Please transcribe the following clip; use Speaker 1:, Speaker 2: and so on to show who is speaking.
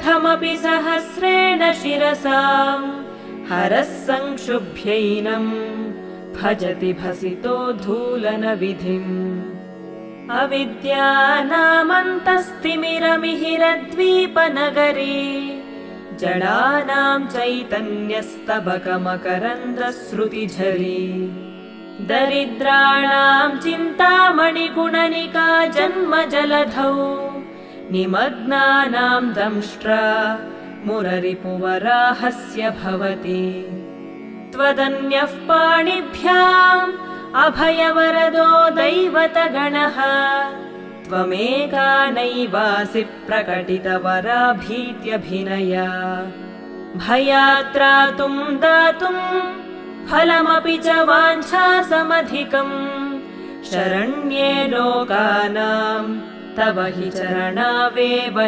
Speaker 1: कथमपि सहस्रेण शिरसा हरः संक्षुभ्यैनम्। भजति भसितो धूलनविधिम्। अविद्यानामन्तस्तिमिरमिहिरद्वीपनगरे जडानाम् चैतन्यस्तबकमकरन्दश्रुतिझरी दरिद्राणाम् चिन्तामणिगुणनिका जन्म जलधौ निमग्नानाम् दंष्ट्रा मुररिपुवराहस्य भवति। त्वदन्यः पाणिभ्याम् अभयवरदो दैवतगणः। त्वमेका नैवासि प्रकटितवराभीत्यभिनया। भयात्रातुम् दातुम् फलमपि च वाञ्छासमधिकम्। शरण्ये लोकानाम् तव हि चरणावेव